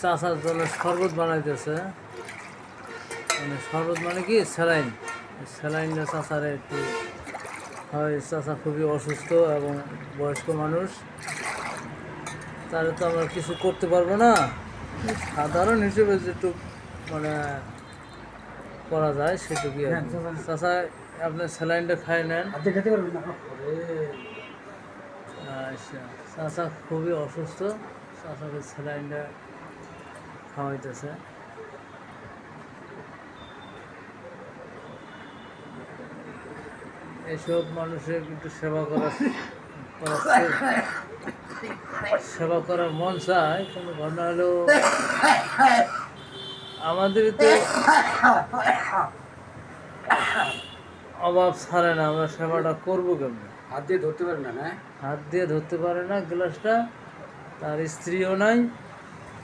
চাষার জন্য শরবত বানাইতেছে। মানে শরবত মানে কি? স্যালাইন। স্যালাইনটা চাষারে একটু হয় চাষা খুবই অসুস্থ এবং বয়স্ক মানুষ। তাহলে তো আমরা কিছু করতে পারব না। সাধারণ হিসেবে যেটু মানে করা যায় সেটুকুই আর চাষা আপনি স্যালাইনটা খাই নেন। আচ্ছা চাষা খুবই অসুস্থ। চাষাকে স্যালাইনটা খাওয়াইতেছে এসব মানুষের কিন্তু সেবা করা করা সেবা করার মন চায় কোনো ঘটনা হলো আমাদের তো অভাব ছাড়ে না আমরা সেবাটা করব কেমন? হাত দিয়ে ধরতে পারে না না? হাত দিয়ে ধরতে পারে না গ্লাসটা তার স্ত্রীও নাই।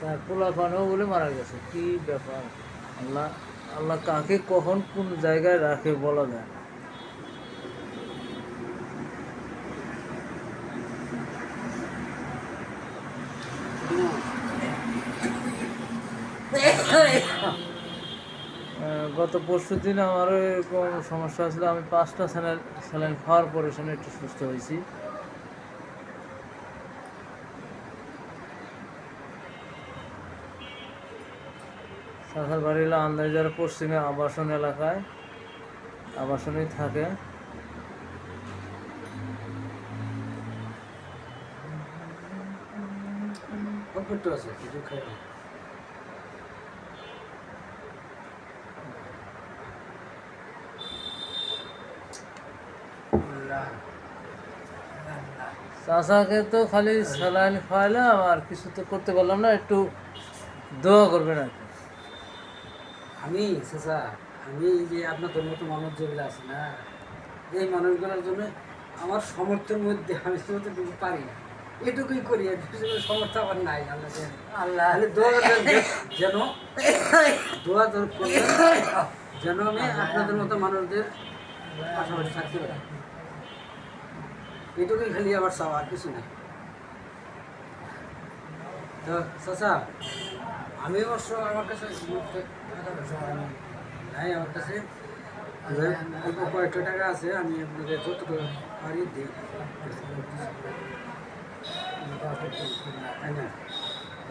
তার পোলা পানও বলে মারা গেছে। কি ব্যাপার? আল্লাহ আল্লাহ কাকে কখন কোন জায়গায় রাখে বলা যায় গত পরশু দিন আমারও এরকম সমস্যা ছিল আমি পাঁচটা স্যালাইন খাওয়ার পরে একটু সুস্থ হয়েছি। শাখার বাড়ি হলো আন্দাজার পশ্চিমে আবাসন এলাকায় আবাসনেই থাকে আছে কিছু খাই। চাষাকে তো খালি স্যালাইন খাওয়াইলাম আর কিছু তো করতে পারলাম না একটু দোয়া করবেন আর কি আমি চাচা আমি যে আপনাদের মতো মানুষ যেগুলো আছে না এই মানুষগুলোর জন্য আমার সমর্থের মধ্যে আমি সেটা দিতে পারি না। এটুকুই করি সমর্থ আমার নাই আল্লাহ আল্লাহ। যেন দোয়া দর যেন আমি আপনাদের মতো মানুষদের পাশাপাশি থাকতে পারি। এটুকুই খালি আমার চাওয়া আর কিছু নাই তো চাচা আমি অবশ্য আমার কাছে নাই আমার কাছে। অল্প কয়েকটা টাকা আছে আমি আপনাকে যতটুকু পারি দিই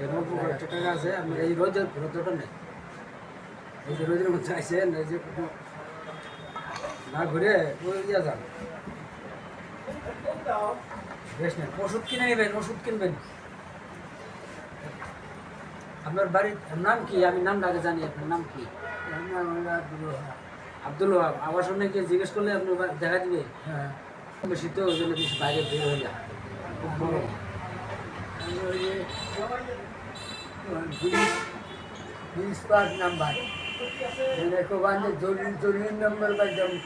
অল্প কয়েকটা টাকা আছে আপনার এই রোদের রোদটা নেই এই যে রোদের মধ্যে আইসেন এই যে না ঘুরে ওই ইয়া যান। বেশ নেই ওষুধ কিনে নেবেন ওষুধ কিনবেন। আপনার বাড়ির নাম কি? আমি নাম ডাকে জানি আপনার নাম কি? আব্দুল ওহাব আবার সামনে গিয়ে জিজ্ঞেস করলে আপনি দেখা দিবে? হ্যাঁ। বেশি তো ওই জন্য বেশি বাইরে বের হয়ে নাম্বার। রেখোবানে জলিল নাম্বার বা যেমন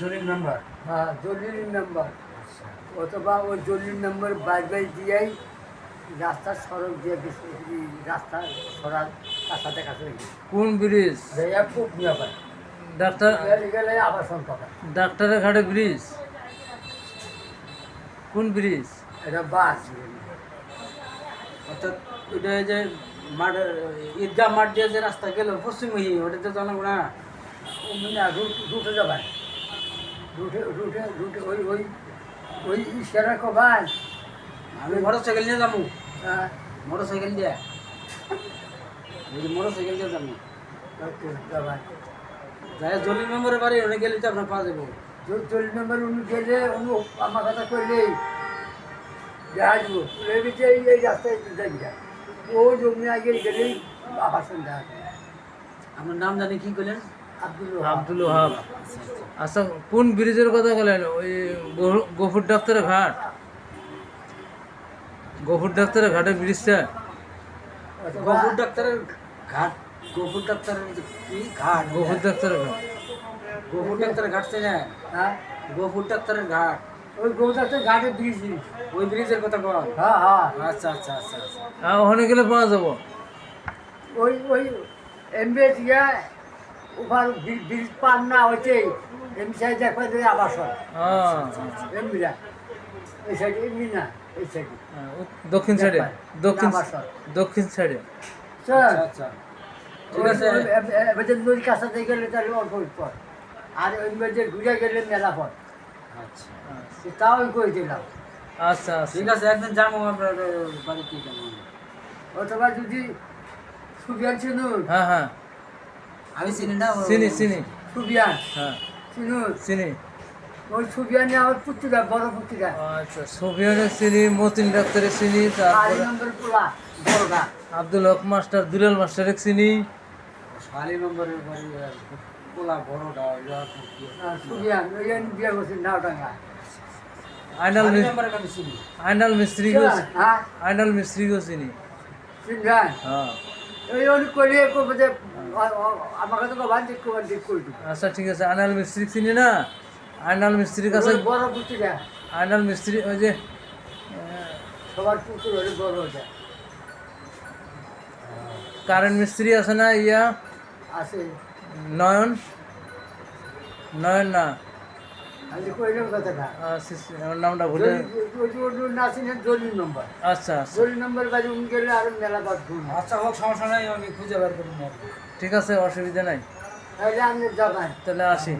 জলিল নাম্বার? হ্যাঁ জলিল নাম্বার। অথবা ওই জলিল নাম্বার বাই বাই দিয়াই রাস্তার সড়ক দিয়ে রাস্তা সরার কাছাতে কাছে কোন ব্রিজ খুব নিয়ে পায় ডাক্তার গেলে গেলে আবাসন পাবে ডাক্তারের ঘাটে ব্রিজ কোন ব্রিজ এটা বাস অর্থাৎ ওইটা যে মাঠ ঈদগাহ মাঠ দিয়ে যে রাস্তা গেল পশ্চিমমুখী ওটাতে জানাব না না রুট রুটে যাবে রুটে রুটে রুটে ওই ওই ওই ইশারা কবান আমি মোটর সাইকেল নিয়ে যাব। হ্যাঁ মোটর সাইকেল দিয়ে। মোটর সাইকেল দিয়ে যাব। যাই জলির মেম্বারের বাড়ি ওখানে গেলে তো আপনার পাওয়া যাব। চল্লিশ নম্বর উনি গেলে উনি আমার কথা করলেই দেখা যাব এই রাস্তায় ও জমি আগে গেলেই আবাসন দেখা আপনার নাম জানি কি করলেন আব্দুল ওহাব। আচ্ছা কোন ব্রিজের কথা বলেন? ওই গফুর ডাক্তারের ঘাট। গফুর ডাক্তারের ঘাটের ব্রিজটা। গফুর ডাক্তারের ঘাট গফুর ডাক্তারের কি ঘাট? গফুর ডাক্তারের ঘাট। গফুর ডাক্তারের ঘাট থেকে হ্যাঁ? গফুর ডাক্তারের ঘাট। ওই গোদাতে ঘাটে দিয়েছি ওই ব্রিজের কথা বল। হ্যাঁ হ্যাঁ। আচ্ছা আচ্ছা আচ্ছা আচ্ছা। আর ওখানে গেলে পাওয়া যাব। ওই ওই এমবিএস গিয়ে ওভার ব্রিজ পার না হচ্ছে এমনি সাইড দেখবে আবাসন। হ্যাঁ। এমবিরা। এই সাইডে এমনি না। দক্ষিণ সাইডে দক্ষিণ। দক্ষিণ সাইডে স্যার আচ্ছা আচ্ছা। ঠিক আছে। এবার নদীর গেলে তাহলে অল্প পথ আর ওই মধ্যে ঘুরে গেলে মেলা পথ আচ্ছা। তাও আমি করে দিলাম। আচ্ছা আচ্ছা। ঠিক আছে একদিন যাব আপনার বাড়িতে যাব অথবা যদি সুবিয়ান চিনুন হ্যাঁ হ্যাঁ। আমি চিনি না চিনি চিনি। সুবিয়ান হ্যাঁ। চিনুন চিনি। ওই সুবিয়ানে আমার পুত্রিকা বড় পুত্রিকা। আচ্ছা সোফিয়ানের চিনি মতিন ডাক্তারের চিনি তারপরে নম্বর পোলা বড়টা আব্দুল হক মাস্টার দুলাল মাস্টারের চিনি। শালি নম্বরের বাড়ি পোলা বড়টা? সুবিয়ান ওই বিয়ে করছি নাওডাঙ্গা। আইনাল শালি মিস- নম্বরের আমি চিনি। আইনাল মিস্ত্রিকেও হ্যাঁ। আইনাল মিস্ত্রিকেও চিনি। চিনবেন? হ্যাঁ। ওই জন্য করিয়ে করব যে আ- আ- আমাকে তো বান দিক করবার দিক আচ্ছা ঠিক আছে আইনাল মিস্ত্রি চিনি না? আইনাল মিস্ত্রির কাছে বড় আইনাল মিস্ত্রি ওই যে সবার পুত্র হলে বড় ওটা কারেন্ট মিস্ত্রি আছে না ইয়া? আছে। নয়ন? নয়ন না। নামটা ভুলে আচ্ছা আচ্ছা। আচ্ছা হোক সমস্যা নাই আমি খুঁজে বের করব ঠিক আছে অসুবিধা নাই। তাহলে আসি।